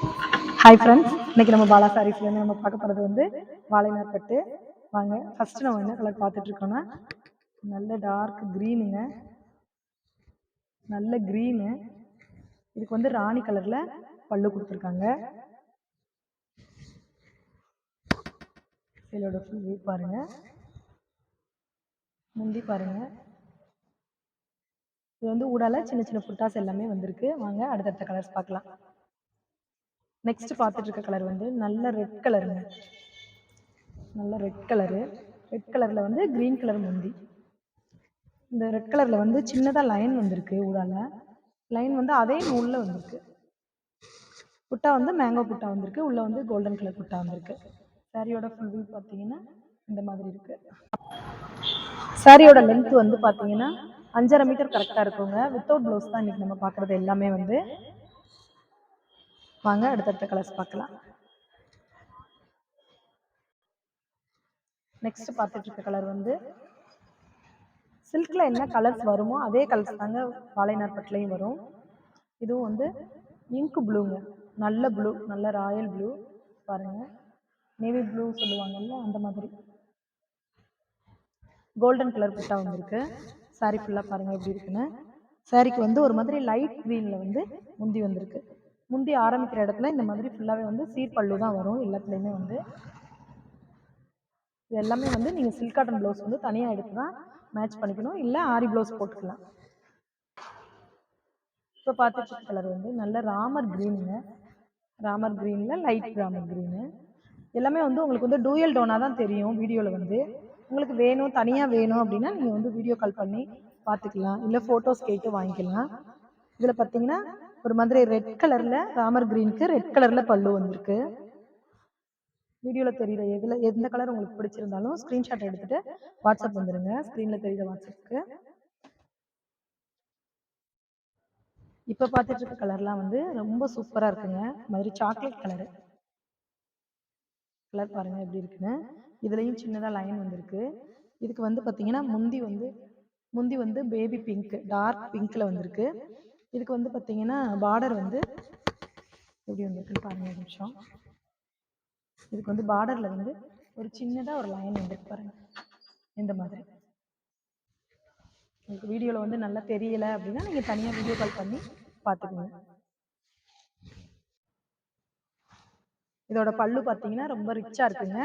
Hi friends இன்னைக்கு நம்ம பாலா சாரீஸ்லேருந்து நம்ம பார்க்க போகிறது வந்து வாழைநார் பட்டு வாங்க ஃபர்ஸ்ட் நம்ம என்ன கலர் பார்த்துட்டு இருக்கோம்னா நல்ல டார்க் க்ரீனுங்க நல்ல க்ரீனு இதுக்கு வந்து ராணி கலரில் பல்லு கொடுத்துருக்காங்க. இதோட ஃபுல் வியூ பாருங்க. முந்தி பாருங்க. இது வந்து ஊடால சின்ன சின்ன ஃபுட்டாஸ் எல்லாமே வந்திருக்கு. வாங்க அடுத்தடுத்த கலர்ஸ் பார்க்கலாம். நெக்ஸ்ட் பார்த்துட்டு இருக்க கலர் வந்து நல்ல ரெட் கலருங்க நல்ல ரெட் கலரு ரெட் கலரில் வந்து க்ரீன் கலர் முந்தி. இந்த ரெட் கலரில் வந்து சின்னதாக லைன் வந்திருக்கு ஊடால. லைன் வந்து அதே நூலில் வந்திருக்கு. புட்டா வந்து மேங்கோ புட்டா வந்திருக்கு. உள்ளே வந்து கோல்டன் கலர் புட்டா வந்திருக்கு. சாரியோட ஃபுல் வியூ பார்த்தீங்கன்னா இந்த மாதிரி இருக்கு. சாரியோட லென்த் வந்து பார்த்தீங்கன்னா அஞ்சரை மீட்டர் கரெக்டாக இருக்குங்க. வித்தவுட் ப்ளவுஸ் தான் இன்றைக்கி நம்ம பார்க்குறது எல்லாமே வந்து. வாங்க அடுத்தடுத்த கலர்ஸ் பார்க்கலாம். நெக்ஸ்ட் பார்த்துட்டு இருக்க கலர் வந்து சில்கில் என்ன கலர்ஸ் வருமோ அதே கலர்ஸ் தாங்க வாழைநார் பட்டிலையும் வரும். இதுவும் வந்து இங்கு ப்ளூங்க நல்ல ப்ளூ நல்ல ராயல் ப்ளூ பாருங்க. நேவி ப்ளூ சொல்லுவாங்கல்ல அந்த மாதிரி. கோல்டன் கலர் புட்டா வந்துருக்கு. சாரி ஃபுல்லாக பாருங்கள் எப்படி இருக்குன்னு. சாரிக்கு வந்து ஒரு மாதிரி லைட் க்ரீனில் வந்து முந்தி வந்திருக்கு. முந்தி ஆரம்பிக்கிற இடத்துல இந்த மாதிரி ஃபுல்லாகவே வந்து சீர்பல்லு தான் வரும். எல்லாத்துலேயுமே வந்து இது எல்லாமே வந்து நீங்கள் சில்க் காட்டன் ப்ளவுஸ் வந்து தனியாக எடுத்து தான் மேட்ச் பண்ணிக்கணும். இல்லை ஆரி ப்ளவுஸ் போட்டுக்கலாம். இப்போ பார்த்துட்டு கலர் வந்து நல்ல ராமர் க்ரீனுங்க ராமர் க்ரீனில் லைட் ராமர் க்ரீனு எல்லாமே வந்து உங்களுக்கு வந்து டூயல் டோனாக தான் தெரியும் வீடியோவில் வந்து. உங்களுக்கு வேணும் தனியாக வேணும் அப்படின்னா நீங்கள் வந்து வீடியோ கால் பண்ணி பார்த்துக்கலாம் இல்லை ஃபோட்டோஸ் கேட்டு வாங்கிக்கலாம். இதில் பார்த்தீங்கன்னா ஒரு மாதிரி ரெட் கலரில் ராமர் க்ரீனுக்கு ரெட் கலரில் பல்லு வந்திருக்கு. வீடியோவில் தெரியுற எதில் எந்த கலர் உங்களுக்கு பிடிச்சிருந்தாலும் ஸ்க்ரீன்ஷாட் எடுத்துகிட்டு வாட்ஸ்அப் வந்துடுங்க ஸ்க்ரீனில் தெரியுற வாட்ஸ்அப்புக்கு இப்போ பார்த்துட்டு இருக்க கலர்லாம் வந்து ரொம்ப சூப்பராக இருக்குங்க. மாதிரி சாக்லேட் கலரு கலர் பாருங்கள் எப்படி இருக்குன்னு. இதுலேயும் சின்னதாக லைன் வந்திருக்கு. இதுக்கு வந்து பார்த்தீங்கன்னா முந்தி வந்து முந்தி வந்து பேபி பிங்க் டார்க் பிங்க்கில் வந்திருக்கு. இதுக்கு வந்து பார்த்தீங்கன்னா பார்டர் வந்து எப்படி வந்துருக்குன்னு பாருங்கள் ஒரு நிமிஷம் இதுக்கு வந்து பார்டரில் வந்து ஒரு சின்னதாக ஒரு லைன் வந்துருக்கு பாருங்கள் இந்த மாதிரி. உங்களுக்கு வீடியோவில் வந்து நல்லா தெரியலை அப்படின்னா நீங்கள் தனியாக வீடியோ கால் பண்ணி பார்த்துக்கோங்க. இதோட பல்லு பார்த்தீங்கன்னா ரொம்ப ரிச்சாக இருக்குங்க.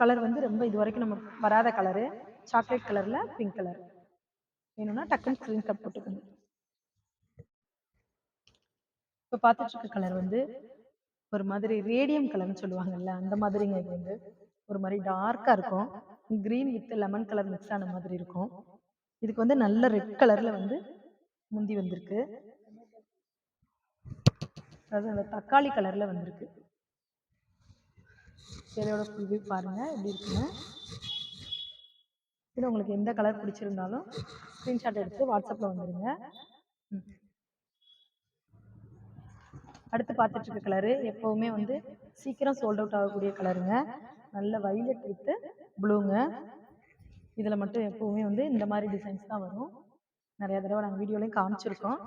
கலர் வந்து ரொம்ப இது வரைக்கும் நம்ம வராத கலரு சாக்லேட் கலரில் பிங்க் கலர் வேணும்னா டக்குன்னு ஸ்க்ரீன் போட்டுக்கணும் போட்டுக்கோங்க. இப்போ பார்த்துட்டு இருக்க கலர் வந்து ஒரு மாதிரி ரேடியம் கலர்னு சொல்லுவாங்கல்ல அந்த மாதிரிங்க இது வந்து. ஒரு மாதிரி டார்க்காக இருக்கும். Green with lemon colour mix ஆன மாதிரி இருக்கும். இதுக்கு வந்து நல்ல ரெட் கலரில் வந்து முந்தி வந்திருக்கு. அதாவது அந்த தக்காளி கலரில் வந்திருக்கு. சேலையோட ஃபுல் வியூ பாருங்கள் எப்படி இருக்குன்னு. இது உங்களுக்கு எந்த கலர் பிடிச்சிருந்தாலும் ஸ்க்ரீன்ஷாட் எடுத்து வாட்ஸ்அப்பில் வந்துடுங்க ம். அடுத்து பார்த்துட்டு இருக்க கலரு எப்போவுமே வந்து சீக்கிரம் சோல்ட் அவுட் ஆகக்கூடிய கலருங்க நல்ல வைலட் வித்து ப்ளூங்க இதில் மட்டும் எப்போவுமே வந்து இந்த மாதிரி டிசைன்ஸ் தான் வரும். நிறையா தடவை நாங்கள் வீடியோலையும் காமிச்சிருக்கோம்.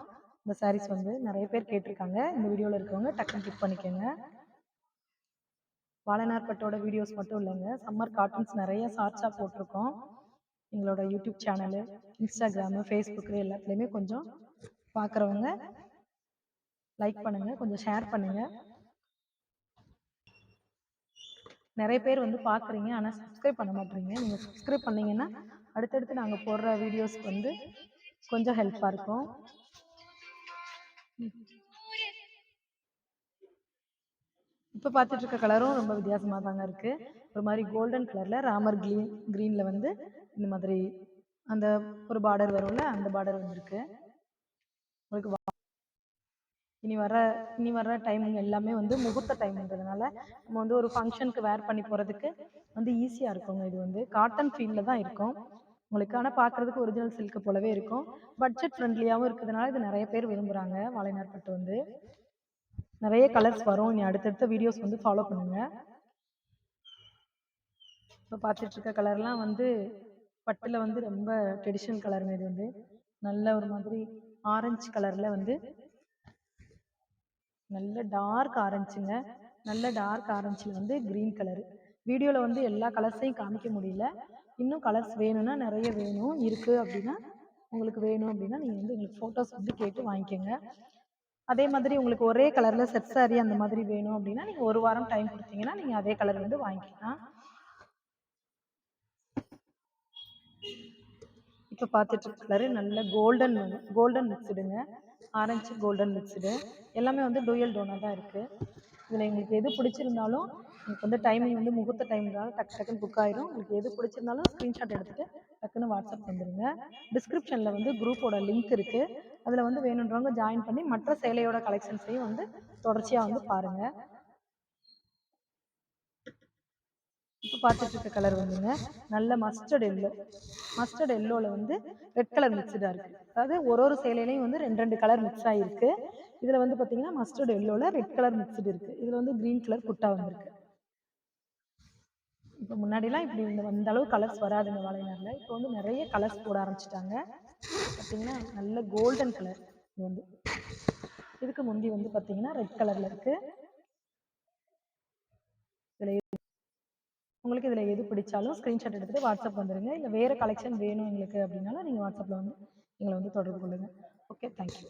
இந்த சாரீஸ் வந்து நிறைய பேர் கேட்டிருக்காங்க. இந்த வீடியோவில் இருக்கவங்க டக்குன்னு கிளிக் பண்ணிக்கோங்க. வாழைநார்பட்டோட வீடியோஸ் மட்டும் இல்லைங்க. சம்மர் கார்ட்டூன்ஸ் நிறைய ஷார்ட்ஸாக போட்டிருக்கோம். எங்களோட யூடியூப் சேனலு இன்ஸ்டாகிராமு ஃபேஸ்புக்கு எல்லாத்துலேயுமே கொஞ்சம் பார்க்குறவங்க லைக் பண்ணுங்கள் கொஞ்சம் ஷேர் பண்ணுங்கள் நிறைய பேர் வந்து பார்க்குறீங்க. ஆனால் சப்ஸ்கிரைப் பண்ண மாட்டேறீங்க நீங்கள் சப்ஸ்கிரைப் பண்ணிங்கன்னா அடுத்தடுத்து நாங்கள் போடுற வீடியோஸ்க்கு வந்து கொஞ்சம் ஹெல்ப்பாக இருக்கும். இப்போ பார்த்துட்டு இருக்க கலரும் ரொம்ப வித்தியாசமாக தாங்க இருக்குது ஒரு மாதிரி கோல்டன் கலரில் ராமர் க்ரீன் க்ரீனில் வந்து இந்த மாதிரி அந்த ஒரு பார்டர் வரும்ல அந்த பார்டர் வந்திருக்கு. உங்களுக்கு இனி வர இனி வர டைமிங் எல்லாமே வந்து முகூர்த்த டைம்ன்றதுனால நம்ம வந்து ஒரு ஃபங்க்ஷனுக்கு வேர் பண்ணி போகிறதுக்கு வந்து ஈஸியாக இருக்குங்க. இது வந்து காட்டன் ஃபீல்டில் தான் இருக்கும். உங்களுக்கு ஆனால் பார்க்குறதுக்கு ஒரிஜினல் சில்க்கு போலவே இருக்கும். பட்ஜெட் ஃப்ரெண்ட்லியாகவும் இருக்கிறதுனால இது நிறைய பேர் விரும்புகிறாங்க வாழைநார் பட்டு வந்து. நிறைய கலர்ஸ் வரும். இனி அடுத்தடுத்த வீடியோஸ் வந்து ஃபாலோ பண்ணுங்கள் இப்போ பார்த்துட்டு இருக்க கலர்லாம் வந்து பட்டில் வந்து ரொம்ப ட்ரெடிஷ்னல் கலருங்க இது வந்து. நல்ல ஒரு மாதிரி ஆரஞ்சு கலரில் வந்து நல்ல டார்க் ஆரஞ்சுங்க நல்ல டார்க் ஆரஞ்சில் வந்து க்ரீன் கலரு வீடியோவில் வந்து எல்லா கலர்ஸையும் காமிக்க முடியல. இன்னும் கலர்ஸ் வேணும்னா நிறைய வேணும். இருக்குது அப்படின்னா உங்களுக்கு வேணும் அப்படின்னா நீங்கள் வந்து எங்களுக்கு ஃபோட்டோஸ் வந்து கேட்டு வாங்கிக்கோங்க. அதே மாதிரி உங்களுக்கு ஒரே கலரில் செட் சாரி அந்த மாதிரி வேணும் அப்படின்னா நீங்கள் ஒரு வாரம் டைம் கொடுத்தீங்கன்னா நீங்கள் அதே கலர் வந்து வாங்கிக்கலாம். இப்போ பார்த்துட்டு இருக்க கலரு நல்ல கோல்டன் கோல்டன் மிக்ஸுடுங்க ஆரஞ்சு கோல்டன் மிக்ஸ்டு எல்லாமே வந்து டூயல் டோனாக தான் இருக்குது இதில் எங்களுக்கு எது பிடிச்சிருந்தாலும் எனக்கு வந்து டைமிங் வந்து முகூர்த்த டைம்னால டக்கு டக்குன்னு புக் ஆயிரும். உங்களுக்கு எது பிடிச்சிருந்தாலும் ஸ்க்ரீன்ஷாட் எடுத்துகிட்டு டக்குன்னு வாட்ஸ்அப் வந்துடுங்க டிஸ்கிரிப்ஷனில் வந்து குரூப்போட லிங்க் இருக்குது அதில் வந்து வேணுன்றவங்க ஜாயின் பண்ணி மற்ற சேலையோட கலெக்ஷன்ஸையும் வந்து தொடர்ச்சியாக வந்து பாருங்கள் இப்போ பார்த்துட்டு இருக்க கலர் வந்துங்க. நல்ல மஸ்டர்ட் எல்லோ மஸ்டர்ட் எல்லோவில் வந்து ரெட் கலர் மிக்சடாக இருக்குது அதாவது ஒரு ஒரு சேலையிலையும் வந்து ரெண்டு ரெண்டு கலர் மிக்ஸ் ஆகிருக்கு இதில் வந்து பார்த்தீங்கன்னா மஸ்டர்ட் எல்லோவில் ரெட் கலர் மிக்ஸ்டு இருக்குது இதில் வந்து க்ரீன் கலர் புட்டா வந்துருக்கு. இப்போ முன்னாடிலாம் இப்படி இந்த அந்த அளவு கலர்ஸ் வராதுங்க வாழைநாரில் இப்போ வந்து நிறைய கலர்ஸ் போட ஆரம்பிச்சிட்டாங்க. பார்த்தீங்கன்னா நல்ல கோல்டன் கலர் இது வந்து. இதுக்கு முந்தி வந்து பார்த்தீங்கன்னா ரெட் கலரில் இருக்குது இதில் உங்களுக்கு இதில் எது பிடிச்சாலும் ஸ்க்ரீன்ஷாட் எடுத்துகிட்டு வாட்ஸ்அப் வந்துடுங்க இல்லை வேறு கலெக்ஷன் வேணும் எங்களுக்கு அப்படின்னாலும் நீங்கள் வாட்ஸ்அப்பில் வந்து எங்களை வந்து தொடர்பு கொள்ளுங்கள் ஓகே தேங்க்யூ